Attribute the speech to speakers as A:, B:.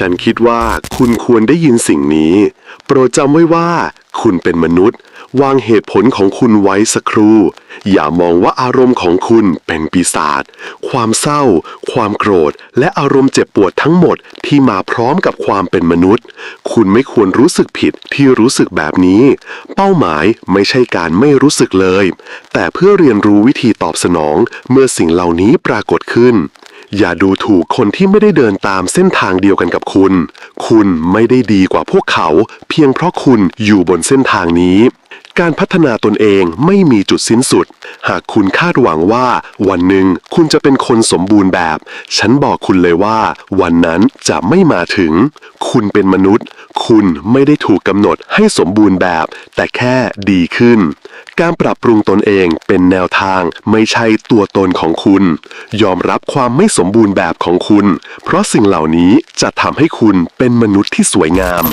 A: ฉันคิดว่าคุณควรได้ยินสิ่งนี้ โปรดจำไว้ว่า คุณเป็นมนุษย์ วางเหตุผลของคุณไว้สักครู่ อย่ามองว่าอารมณ์ของคุณเป็นปีศาจความเศร้า ความโกรธ และอารมณ์เจ็บปวดทั้งหมดที่มาพร้อมกับความเป็นมนุษย์ คุณไม่ควรรู้สึกผิดที่รู้สึกแบบนี้ เป้าหมายไม่ใช่การไม่รู้สึกเลย แต่เพื่อเรียนรู้วิธีตอบสนองเมื่อสิ่งเหล่านี้ปรากฏขึ้น อย่าดูถูกคนที่ไม่ได้เดินตามเส้นทางเดียวกันกับคุณ คุณไม่ได้ดีกว่าพวกเขา เพียงเพราะคุณอยู่บนเส้นทางนี้ การพัฒนาตนเองไม่มีจุดสิ้นสุด หากคุณคาดหวังว่า วันหนึ่งคุณจะเป็นคนสมบูรณ์แบบ ฉันบอกคุณเลยว่า วันนั้นจะไม่มาถึง คุณเป็นมนุษย์ คุณไม่ได้ถูกกำหนดให้สมบูรณ์แบบ แต่แค่ดีขึ้น การปรับปรุงตนเองเป็นแนวทางไม่ใช่ตัวตนของคุณ ยอมรับความไม่สมบูรณ์แบบของคุณ เพราะสิ่งเหล่านี้จะทำให้คุณเป็นมนุษย์ที่สวยงาม